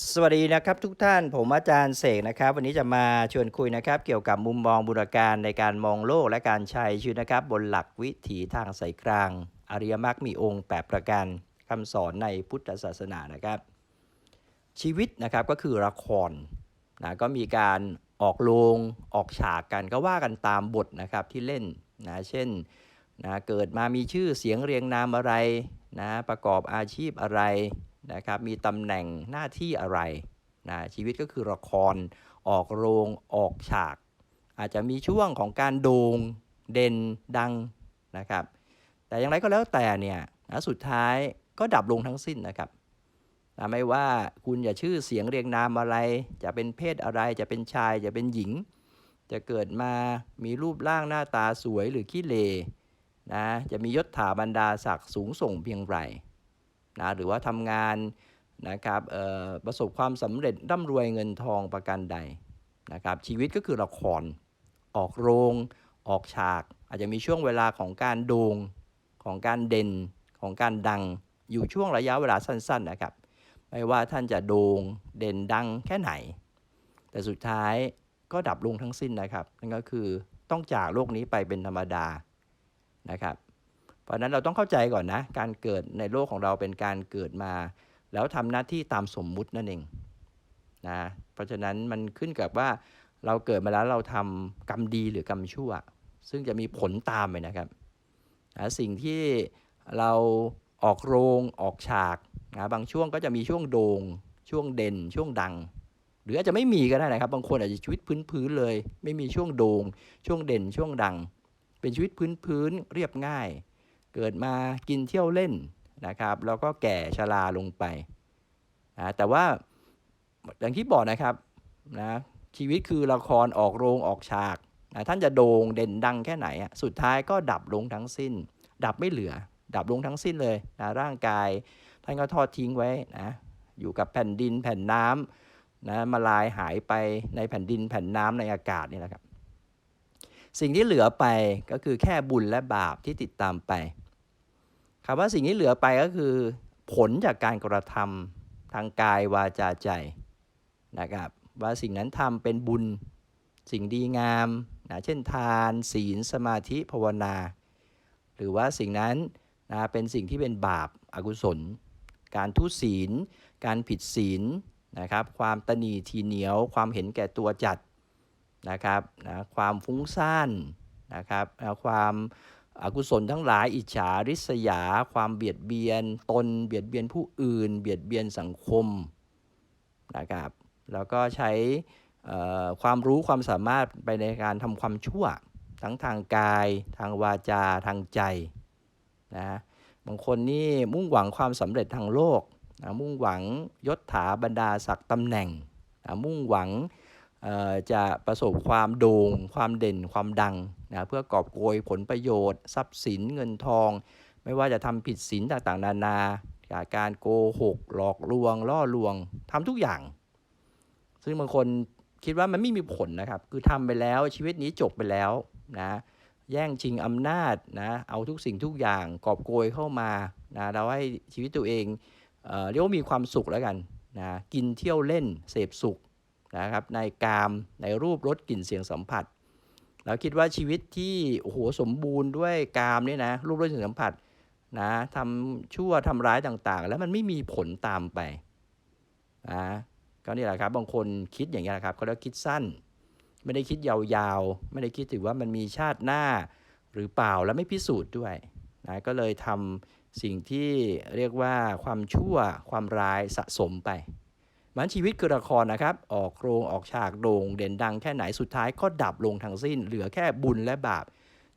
สวัสดีนะครับทุกท่านผมอาจารย์เสกนะครับ วันนี้จะมาชวนคุยนะครับ เกี่ยวกับมุมมองบุรการในการมองโลกและการใช้ชีวิตนะครับ บนหลักวิถีทางสายกลาง อริยมรรคมีองค์8ประการคำสอนในพุทธศาสนานะครับ ชีวิตนะครับก็คือละครนะก็มีการออกโรงออกฉากกันก็ว่ากันตามบทนะครับที่เล่นนะเช่นนะเกิดมามีชื่อเสียงเรียงนามอะไรนะประกอบอาชีพอะไร นะครับมีตำแหน่งหน้าที่อะไรนะชีวิตก็คือละครออกโรงออกฉาก อาจจะมีช่วงของการโด่งเด่นดังนะครับ แต่อย่างไรก็แล้วแต่เนี่ยนะสุดท้ายก็ดับลงทั้งสิ้นนะครับนะไม่ว่าคุณจะชื่อเสียงเรียงนามอะไร จะเป็นเพศอะไรจะเป็นชาย จะเป็นหญิง จะเกิดมามีรูปร่างหน้าตาสวยหรือขี้เลนะจะมียศถาบรรดาศักดิ์สูงส่งเพียงไร นะหรือว่าทำงานนะครับเอ่อประสบความสำเร็จร่ำรวยเงินทองประกันใดนะครับชีวิตก็คือละครออกโรง ออกฉาก อาจจะมีช่วงเวลาของการโด่งของการเด่นของการดังอยู่ช่วงระยะเวลาสั้น ๆนะครับ ไม่ว่าท่านจะโด่งเด่นดังแค่ไหน แต่สุดท้ายก็ดับลงทั้งสิ้นนะครับ นั่นก็คือต้องจากโลกนี้ไปเป็นธรรมดานะครับ เพราะนั้นเราต้องเข้าใจก่อนนะ การเกิดในโลกของเราเป็นการเกิดมา แล้วทำหน้าที่ตามสมมุตินั่นเองนะเพราะฉะนั้นมันขึ้นกับว่าเราเกิดมาแล้วเราทำกรรมดีหรือกรรมชั่ว ซึ่งจะมีผลตามไปนะครับนะสิ่งที่เราออกโรงออกฉากนะบางช่วงก็จะมีช่วงโดง่งช่วงเด่น ช่วงดัง หรืออาจจะไม่มีก็ได้นะครับ บางคนอาจจะชีวิตพื้นๆเลย ไม่มีช่วงโดง่งช่วงเด่นช่วงดัง เป็นชีวิตพื้นๆเรียบง่าย เกิดมากินเที่ยวเล่นนะครับ แล้วก็แก่ชราลงไปนะแต่ว่าอย่างที่บอกนะครับนะชีวิตคือละครออกโรงออกฉากนะท่านจะโด่งเด่นดังแค่ไหนอะสุดท้ายก็ดับลงทั้งสิ้น ดับไม่เหลือ ดับลงทั้งสิ้นเลยนะร่างกายท่านก็ทอดทิ้งไว้นะอยู่กับแผ่นดินแผ่นน้ำนะมาลายหายไปในแผ่นดินแผ่นน้ำในอากาศนี่แหละครับ สิ่งที่เหลือไปก็คือแค่บุญและบาปที่ติดตามไป คำว่าสิ่งที่เหลือไปก็คือ ผลจากการกระทำทางกายวาจาใจนะครับ ว่าสิ่งนั้นทำเป็นบุญสิ่งดีงามนะเช่นทาน ศีลสมาธิภาวนา หรือว่าสิ่งนั้นนะเป็นสิ่งที่เป็นบาปอากุศล การทุศีล การผิดศีลนะครับความตนีทีเหนียว ความเห็นแก่ตัวจัดนะครับนะความฟุ้งซ่านนะครับนะความ อากุศลทั้งหลายอิจฉาริษยา ความเบียดเบียน ตน เบียดเบียนผู้อื่น เบียดเบียนสังคมนะครับแล้วก็ใช้ความรู้ความสามารถไปในการทำความชั่ว ทั้งทางกาย ทางวาจาทางใจนะบางคนนี่มุ่งหวังความสำเร็จทางโลกนะมุ่งหวังยศถาบรรดาศักดิ์ตำแหน่งนะมุ่งหวัง จะประสบความโด่ง ความเด่นความดังนะเพื่อกอบโกยผลประโยชน์ ทรัพย์สินเงินทอง ไม่ว่าจะทำผิดศีลต่างๆ นานาจากการโกหก หลอกลวง ล่อลวงทำทุกอย่าง ซึ่งบางคนคิดว่ามันไม่มีผลนะครับ คือทำไปแล้วชีวิตนี้จบไปแล้วนะแย่งชิงอำนาจนะเอาทุกสิ่งทุกอย่างกอบโกยเข้ามานะเราให้ชีวิตตัวเองเออเรียกว่ามีความสุขแล้วกันนะกินเที่ยวเล่นเสพสุข นะครับในกามในรูปรสกลิ่นเสียงสัมผัส เราคิดว่าชีวิตที่โอ้โหสมบูรณ์ด้วยกามเนี่ยนะรูปรสกลิ่นสัมผัสนะทำชั่วทำร้ายต่างๆ แล้วมันไม่มีผลตามไปนะก็นี่แหละครับบางคนคิดอย่างนี้นะครับเขาเรียกคิดสั้น ไม่ได้คิดยาวๆ ไม่ได้คิดถึงว่ามันมีชาติหน้าหรือเปล่าและไม่พิสูจน์ด้วยนะก็เลยทำสิ่งที่เรียกว่าความชั่วความร้ายสะสมไป มันชีวิตคือละครนะครับ ออกโรงออกฉากโด่งเด่นดังแค่ไหนสุดท้ายก็ดับลงทั้งสิ้น เหลือแค่บุญและบาป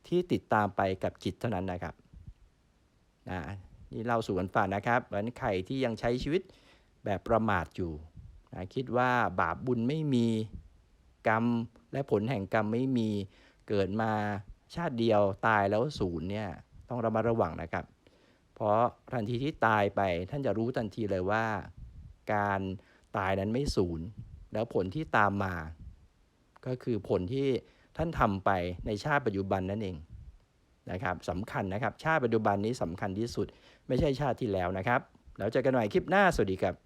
ที่ติดตามไปกับจิตเท่านั้นนะครับนะนี่เล่าสู่กันฟังนะครับเพราะนั้นใครที่ยังใช้ชีวิตแบบประมาทอยู่นะคิดว่าบาปบุญไม่มีกรรมและผลแห่งกรรมไม่มีเกิดมาชาติเดียวตายแล้วศูนย์เนี่ยต้องระมัดระวังนะครับ เพราะทันทีที่ตายไปท่านจะรู้ทันทีเลยว่าการ ตายนั้นไม่ศูนย์แล้วผลที่ตามมา ก็คือผลที่ท่านทำไปในชาติปัจจุบันนั่นเองนะครับสำคัญนะครับ ชาติปัจจุบันนี้สำคัญที่สุด ไม่ใช่ชาติที่แล้วนะครับ แล้วเจอกันใหม่คลิปหน้าสวัสดีครับ